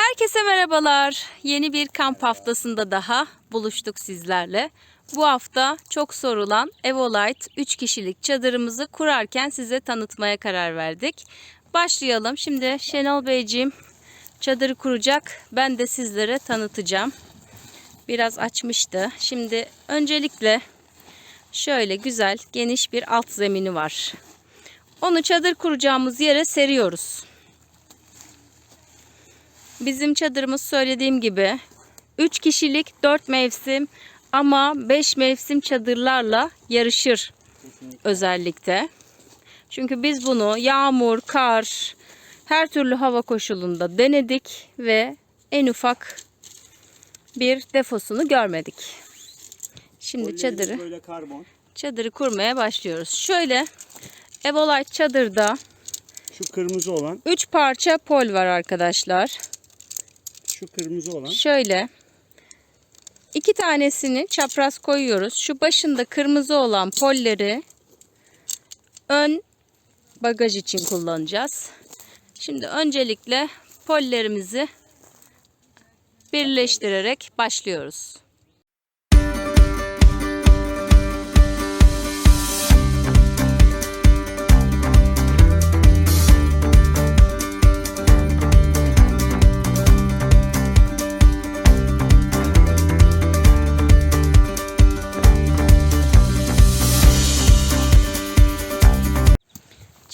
Herkese merhabalar. Yeni bir kamp haftasında daha buluştuk sizlerle. Bu hafta çok sorulan Evolite 3 kişilik çadırımızı kurarken size tanıtmaya karar verdik. Başlayalım. Şimdi Şenol Beyciğim çadırı kuracak. Ben de sizlere tanıtacağım. Biraz açmıştı. Şimdi öncelikle şöyle güzel geniş bir alt zemini var. Onu çadır kuracağımız yere seriyoruz. Bizim çadırımız söylediğim gibi 3 kişilik 4 mevsim ama 5 mevsim çadırlarla yarışır özellikle. Çünkü biz bunu yağmur, kar, her türlü hava koşulunda denedik ve en ufak bir defosunu görmedik. Şimdi çadırı çadırı kurmaya başlıyoruz. Şöyle Evolite çadırda Şu kırmızı olan, 3 parça pol var arkadaşlar. Şu kırmızı olan. Şöyle iki tanesini çapraz koyuyoruz. Şu başında kırmızı olan polleri ön bagaj için kullanacağız. Şimdi öncelikle pollerimizi birleştirerek başlıyoruz.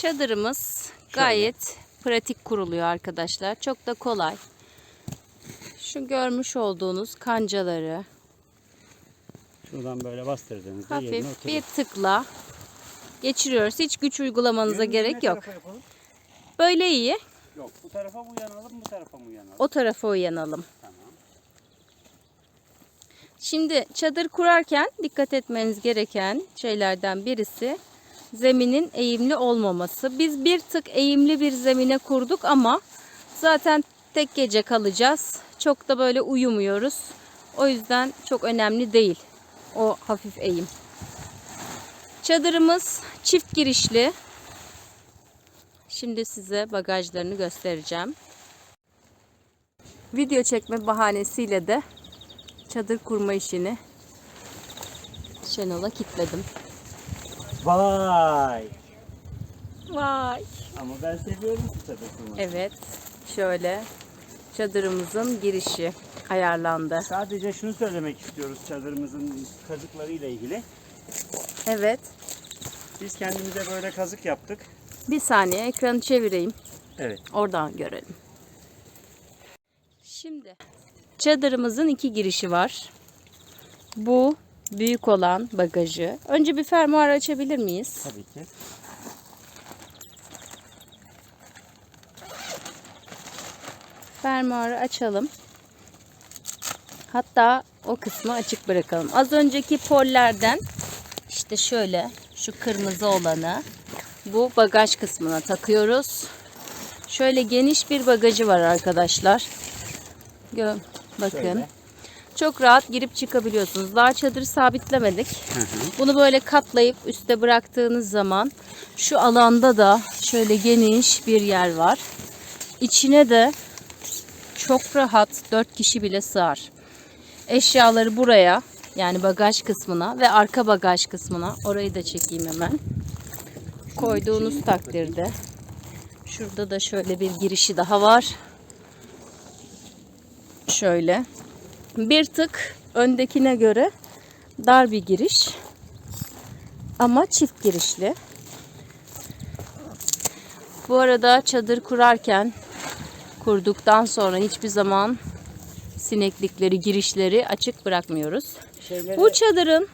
Çadırımız gayet pratik kuruluyor arkadaşlar. Çok da kolay. Şu görmüş olduğunuz kancaları Şuradan böyle bastırdığınızda hafif bir tıkla geçiriyoruz. Hiç güç uygulamanıza Yönünüzü gerek yok. Böyle iyi. Yok. Bu tarafa mı uyanalım, bu tarafa mı uyanalım? O tarafa uyanalım. Tamam. Şimdi çadır kurarken dikkat etmeniz gereken şeylerden birisi zeminin eğimli olmaması. Biz bir tık eğimli bir zemine kurduk ama zaten tek gece kalacağız. Çok da böyle uyumuyoruz. O yüzden çok önemli değil o hafif eğim. Çadırımız çift girişli. Şimdi size bagajlarını göstereceğim. Video çekme bahanesiyle de çadır kurma işini Şenol'a kitledim. Vay! Vay. Ama ben seviyorum şu çadır kurmayı. Evet. Şöyle çadırımızın girişi ayarlandı. Sadece şunu söylemek istiyoruz çadırımızın kazıklarıyla ilgili. Evet. Biz kendimize böyle kazık yaptık. Bir saniye ekranı çevireyim. Evet. Oradan görelim. Şimdi çadırımızın iki girişi var. Bu büyük olan bagajı. Önce bir fermuar açabilir miyiz? Tabii ki. Fermuarı açalım. Hatta o kısmı açık bırakalım. Az önceki pollerden işte şöyle şu kırmızı olanı bu bagaj kısmına takıyoruz. Şöyle geniş bir bagajı var arkadaşlar. Gö bakın. Şöyle. Çok rahat girip çıkabiliyorsunuz. Daha çadırı sabitlemedik. Bunu böyle katlayıp üste bıraktığınız zaman şu alanda da şöyle geniş bir yer var. İçine de çok rahat 4 kişi bile sığar. Eşyaları buraya yani bagaj kısmına ve arka bagaj kısmına orayı da çekeyim hemen. Koyduğunuz takdirde şurada da şöyle bir girişi daha var. Şöyle bir tık öndekine göre dar bir giriş ama çift girişli. Bu arada çadır kurarken kurduktan sonra hiçbir zaman sineklikleri, girişleri açık bırakmıyoruz. Şeyleri Bu çadırın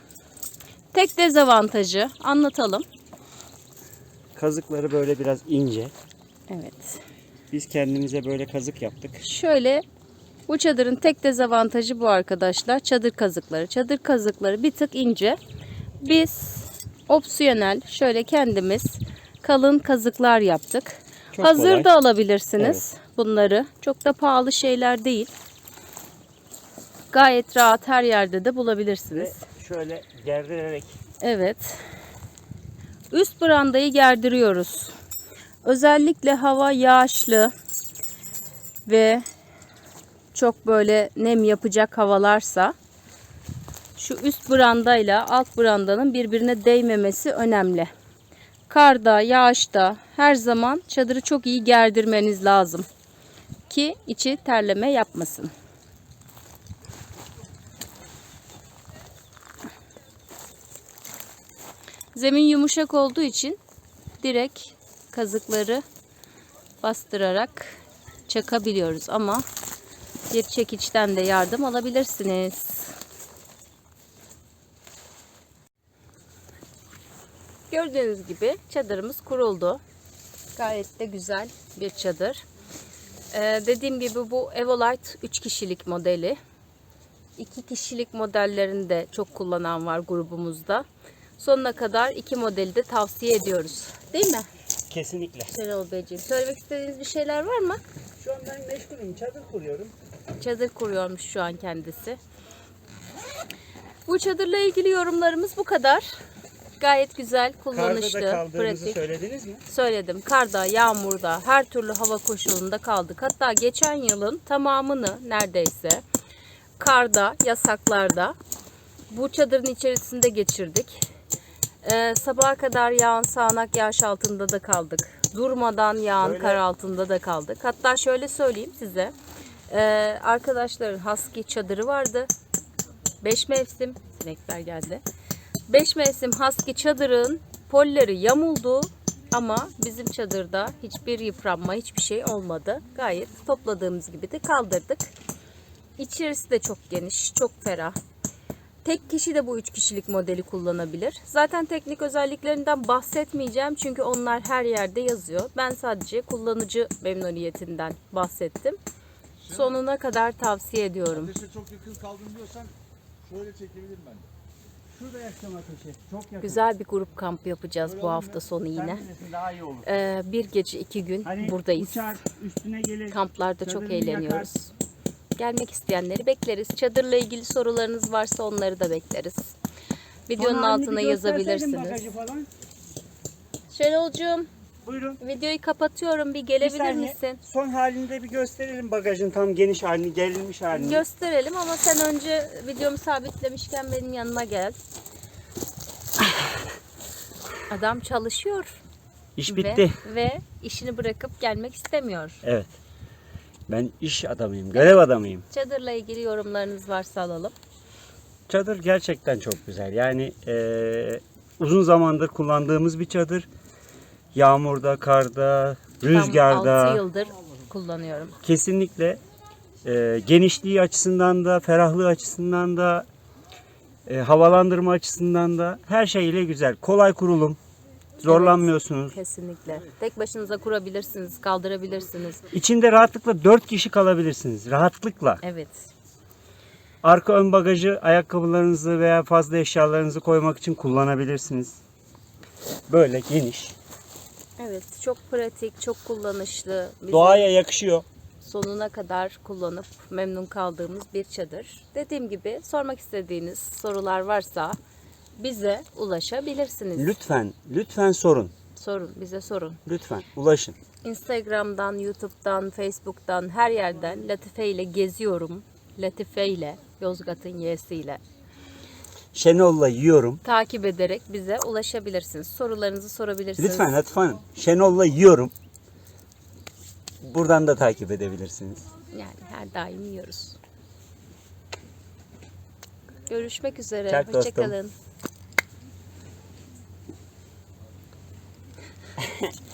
tek dezavantajı anlatalım. kazıkları böyle biraz ince. Evet. Biz kendimize böyle kazık yaptık. Şöyle bu çadırın tek dezavantajı bu arkadaşlar. Çadır kazıkları. Çadır kazıkları bir tık ince. Biz opsiyonel şöyle kendimiz kalın kazıklar yaptık. Çok Hazır kolay. da alabilirsiniz bunları. Çok da pahalı şeyler değil. Gayet rahat her yerde de bulabilirsiniz. Ve şöyle gerdirerek Evet. Üst brandayı gerdiriyoruz. Özellikle hava yağışlı ve çok böyle nem yapacak havalarsa şu üst brandayla alt brandanın birbirine değmemesi önemli. Karda, yağışta her zaman çadırı çok iyi gerdirmeniz lazım ki içi terleme yapmasın. Zemin yumuşak olduğu için direkt kazıkları bastırarak çakabiliyoruz ama bir çekiçten de yardım alabilirsiniz. Gördüğünüz gibi çadırımız kuruldu. Gayet de güzel bir çadır. Ee, dediğim gibi bu Evolite 3 kişilik modeli. 2 kişilik modellerini de çok kullanan var grubumuzda. Sonuna kadar iki modeli de tavsiye ediyoruz. Değil mi? Kesinlikle. Şenol Beyciğim. Söylemek istediğiniz bir şeyler var mı? Şu an ben meşgulüm. Çadır kuruyorum. Çadır kuruyormuş şu an kendisi. Bu çadırla ilgili yorumlarımız bu kadar. Gayet güzel, Karda kullanışlı, da kaldığınızı pratik. söylediniz mi? Söyledim. Karda, yağmurda, her türlü hava koşulunda kaldık. Hatta geçen yılın tamamını neredeyse karda, yasaklarda bu çadırın içerisinde geçirdik. Ee, sabaha kadar yağan sağanak yağış altında da kaldık. Durmadan yağan Öyle. kar altında da kaldık. Hatta şöyle söyleyeyim size. Ee, arkadaşların husky çadırı vardı. Beş mevsim sinekler geldi. Beş mevsim husky çadırın polleri yamuldu ama bizim çadırda hiçbir yıpranma, hiçbir şey olmadı. Gayet topladığımız gibi de kaldırdık. İçerisi de çok geniş, çok ferah. Tek kişi de bu üç kişilik modeli kullanabilir. Zaten teknik özelliklerinden bahsetmeyeceğim çünkü onlar her yerde yazıyor. Ben sadece kullanıcı memnuniyetinden bahsettim. Sonuna kadar tavsiye ediyorum. Ateşe çok yakın kaldım diyorsan şöyle çekebilirim ben de. Şurada yakacağım ateşi. Çok yakın. Güzel bir grup kamp yapacağız bu hafta sonu yine. Daha iyi olur. Ee, bir gece iki gün Hani buradayız. uçar üstüne gelir. Kamplarda çok çadırını eğleniyoruz. Gelmek isteyenleri bekleriz. Çadırla ilgili sorularınız varsa onları da bekleriz. Videonun halini altına yazabilirsiniz. falan. Şenolcuğum Buyurun. videoyu kapatıyorum. Bir Bir gelebilir saniye. misin? Son halinde bir gösterelim bagajın tam geniş halini, gerilmiş halini. Gösterelim ama sen önce videomu sabitlemişken benim yanıma gel. Adam çalışıyor İş ve, ve işini bırakıp gelmek istemiyor. Evet. Ben iş adamıyım, görev adamıyım. Çadırla ilgili yorumlarınız varsa alalım. Çadır gerçekten çok güzel. Yani eee, uzun zamandır kullandığımız bir çadır. Yağmurda, karda, Tam rüzgarda 6 yıldır kullanıyorum. kesinlikle eee, genişliği açısından da, ferahlığı açısından da, eee, havalandırma açısından da her şeyiyle güzel. Kolay kurulum. Zorlanmıyorsunuz. Kesinlikle. Tek başınıza kurabilirsiniz, kaldırabilirsiniz. İçinde rahatlıkla 4 kişi kalabilirsiniz. Rahatlıkla. Evet. Arka ön bagajı ayakkabılarınızı veya fazla eşyalarınızı koymak için kullanabilirsiniz. Böyle geniş. Evet, çok pratik, çok kullanışlı. Bizim Doğaya yakışıyor. sonuna kadar kullanıp memnun kaldığımız bir çadır. Dediğim gibi sormak istediğiniz sorular varsa bize ulaşabilirsiniz. Lütfen, lütfen sorun. Sorun, bize sorun. Lütfen ulaşın. Instagram'dan, YouTube'dan, Facebook'tan her yerden Latife ile geziyorum. Latife ile, Yozgat'ın Y'siyle. Şenol'la yiyorum. Takip ederek bize ulaşabilirsiniz. Sorularınızı sorabilirsiniz. Lütfen Latif Hanım. Şenol'la yiyorum. Buradan da takip edebilirsiniz. Yani her daim yiyoruz. Görüşmek üzere. Çak. Hoşçakalın.